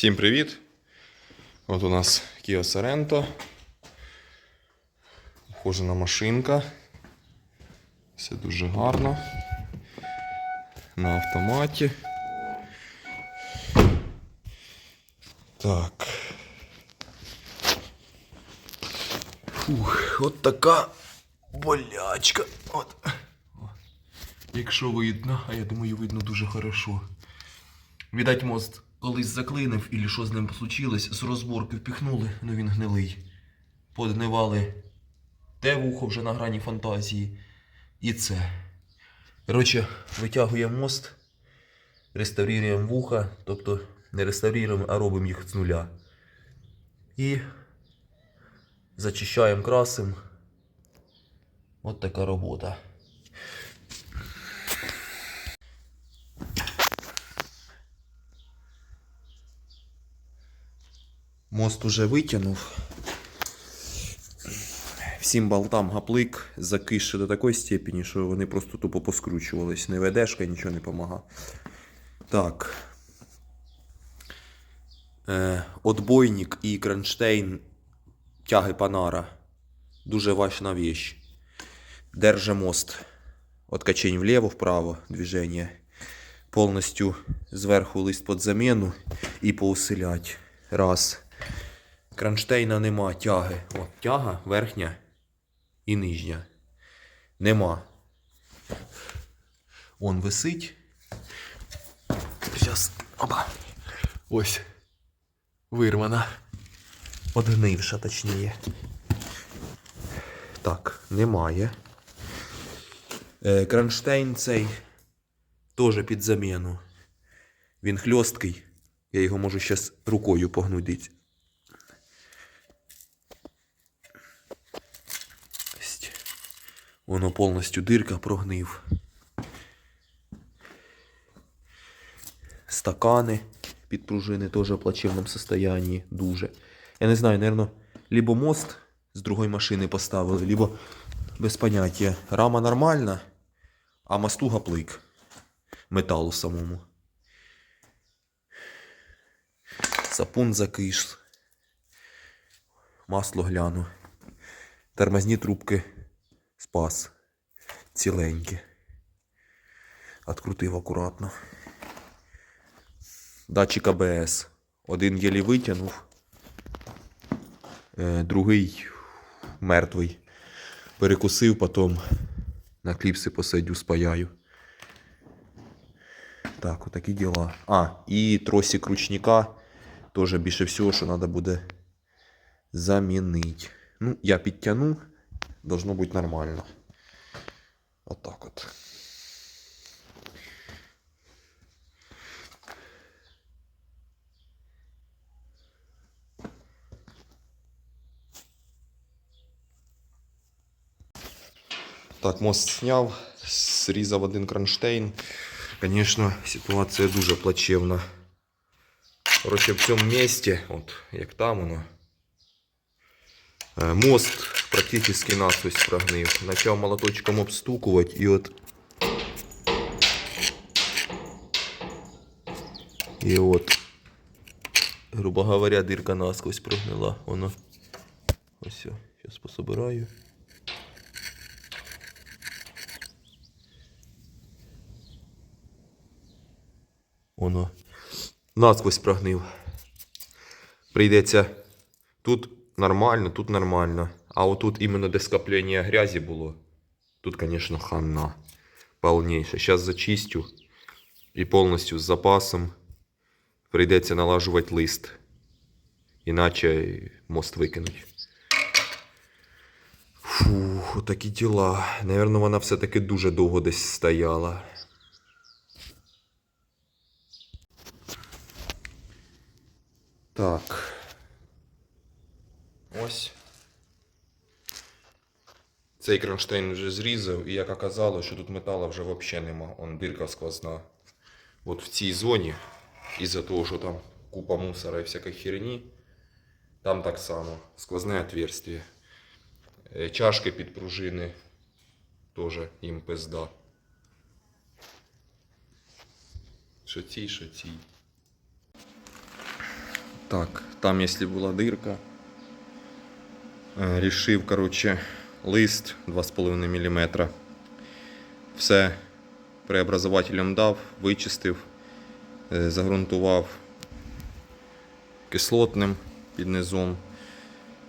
Всім привіт! От у нас Kia Sorento. Ухожена машинка. Все дуже гарно. На автоматі. Так. Фух, от така болячка. От. Якщо видно, а я думаю, видно дуже хорошо. Відать, мост колись заклинив, і що з ним случилось, з розборки впіхнули, ну він гнилий. Подгнивали те вухо вже на грані фантазії. І це. Коротше, витягуємо мост, реставруємо вуха, тобто не реставруємо, а робимо їх з нуля. І зачищаємо, красимо. От така робота. Мост уже витягнув. Всім болтам гаплик закисше до такої степені, що вони просто тупо поскручувались. Не ведешка, нічого не допомагає. Так. Е, отбойник і кронштейн тяги Панара. Дуже важна вещь. Держи мост. Откачень влево-вправо движение. Полностью зверху лист під заміну і поусилять. Раз. Кронштейна нема тяги. О, тяга верхня і нижня. Нема. Он висить. Зараз. Опа. Ось. Вирвана. Одгнивша, точніше. Так, немає. Е, кронштейн цей теж під заміну. Він хльосткий. Я його можу зараз рукою погнудити. Воно повністю дирка прогнив. Стакани під пружини теж в плачевному состоянии. Дуже. Я не знаю, наверное, либо мост з другої машини поставили, либо без поняття. Рама нормальна, а мосту гаплик. Металу самому. Сапун закис. Масло гляну. Тормозні трубки спас. Ціленькі. Открутив акуратно. Датчик АБС. Один єлі витягнув. Е, другий мертвий. Перекусив, потім на кліпси посадю, спаяю. Так, отакі діла. А, і тросик ручника. Тоже більше всього, що треба буде замінити. Ну, я підтягну, должно бути нормально. Отак от. Так, мост зняв, зрізав один кронштейн. Звісно, ситуація дуже плачевна. Короче, в цьому місці, от як там воно. е, Мост практично насквозь прогнив. Почав молоточком обстукувати і от. І от. Грубо говоря, дирка насквозь прогнила. Воно. Ось. Зараз пособираю. Воно насквозь прогнив. Прийдеться тут нормально, тут нормально. А отут іменно де скоплення грязі було. Тут, звісно, хана полніше. Зараз зачистю і повністю з запасом прийдеться налажувати лист. Іначе мост викинуть. Фух, такі діла. Наверно, вона все-таки дуже довго десь стояла. Так. Ось. Цей кронштейн вже зрізав, і як оказалось, що тут металу вже взагалі нема. Он дирка сквозна. От в цій зоні, із-за того, що там купа мусора і всякої херні, там так само. Сквозне отверстие. Е, Чашки під пружини теж їм пизда. Що цій, що цій. Так, там, якщо була дирка, е, рішив, коротше, лист 2,5 мм. Все преобразователем дав, вичистив, е, загрунтував кислотним під низом.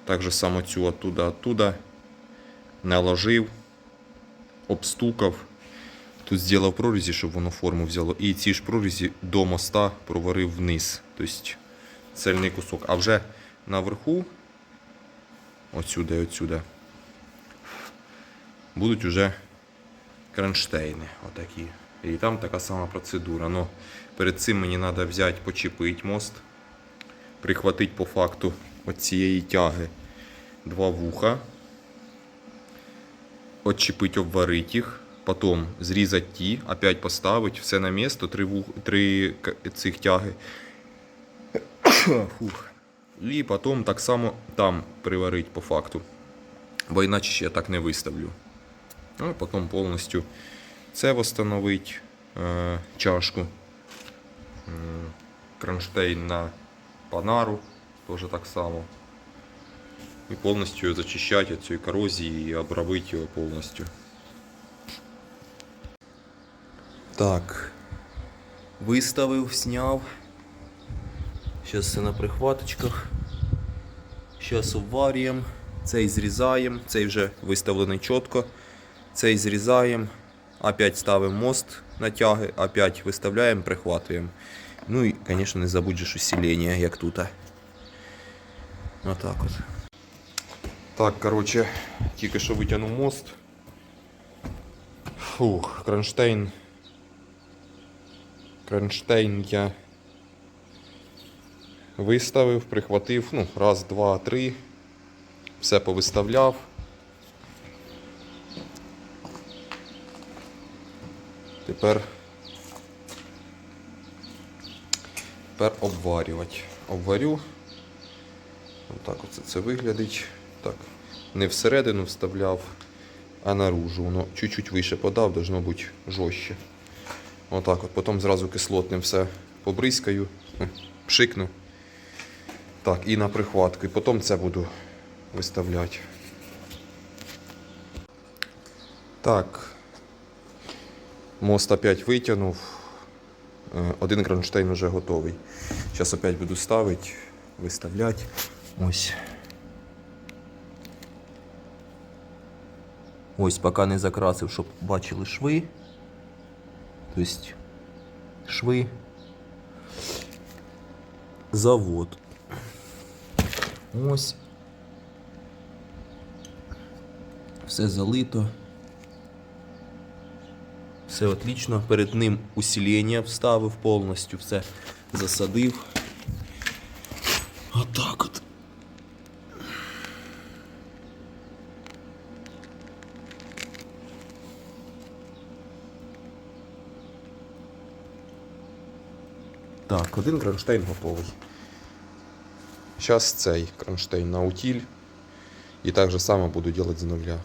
Так же само цю оттуда, оттуда наложив, обстукав. Тут зробив прорізі, щоб воно форму взяло. І ці ж прорізі до моста проварив вниз. Тобто цельний кусок. А вже наверху, отсюди, і отсюди, будуть вже кронштейни. Отакі. І там така сама процедура. Но перед цим мені треба взяти, почепити мост, прихватити по факту от цієї тяги два вуха, отчепити, обварити їх, потім зрізати ті, опять поставити все на місто, три, вух, три цих тяги. Фух. І потім так само там приварити по факту. Бо іначе я так не виставлю. Ну, потім повністю це встановити е, чашку. Кронштейн на панару теж так само. І повністю зачищати цієї корозії і обробити його повністю. Так. Виставив, зняв. Зараз все на прихваточках. Зараз обварюємо. Цей зрізаємо, цей вже виставлений чітко. Цей зрізаємо. Опять ставимо мост на тяги, опять виставляємо, прихватуємо. Ну і, звісно, не забудь же усилення, як тут. Отак от. Так, коротше, тільки що витягнув мост. Фух, кронштейн. Кронштейн я виставив, прихватив, ну, раз, два, три. Все повиставляв. Тепер. Тепер обварювати. Обварю. Отак оце це виглядить. Так. Не всередину вставляв, а наружу. Воно чуть-чуть вище подав, должно бути жорстче. Отак от. Потім зразу кислотним все побризкаю, пшикну. Так, і на прихватку. І потім це буду виставляти. Так. Мост опять витягнув. Е, Один кронштейн вже готовий. Зараз опять буду ставити, виставляти. Ось. Ось, поки не закрасив, щоб бачили шви. Тобто шви. Завод. Ось. Все залито. Все отлично. Перед ним усилення вставив повністю, все засадив. Отак от. Так, один кронштейн готовий. Зараз цей кронштейн на утіль. І так же само буду робити з нуля.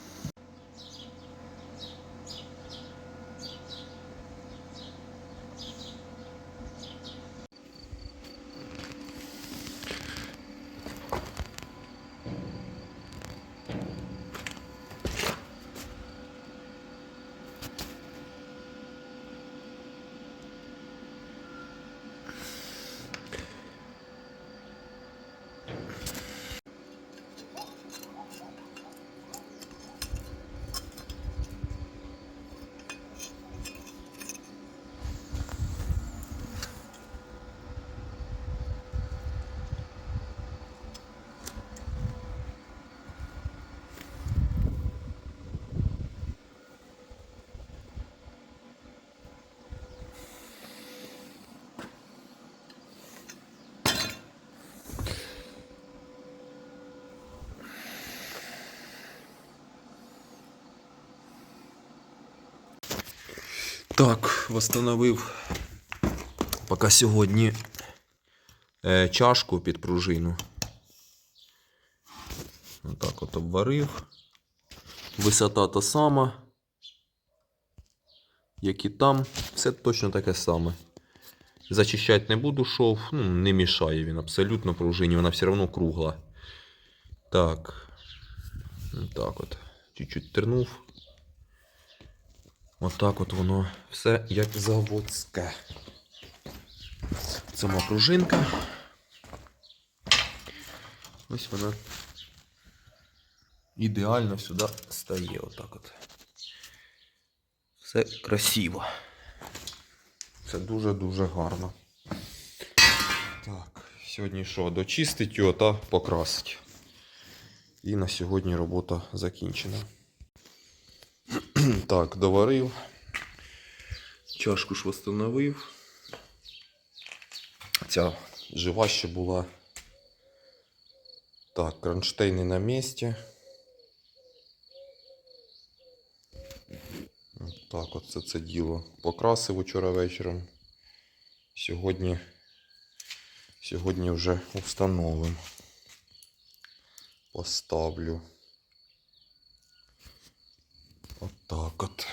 Так, восстановив поки сьогодні е, чашку під пружину. Отак от обварив. Висота та сама. Як і там, все точно таке саме. Зачищати не буду шов, ну, не мішає він абсолютно пружині, вона все одно кругла. Так. Так от. Чуть-чуть тернув. Отак от воно все як заводське. Сама пружинка. Ось вона ідеально сюди стає. Отак от. Все красиво. Це дуже-дуже гарно. Так, сьогодні що? Дочистить його та покрасить. І на сьогодні робота закінчена. так, доварив. Чашку ж встановив. Ця жива ще була. Так, кронштейни на місці. Так, от це, діло покрасив учора вечором. Сьогодні, сьогодні вже встановим. Поставлю. Так от.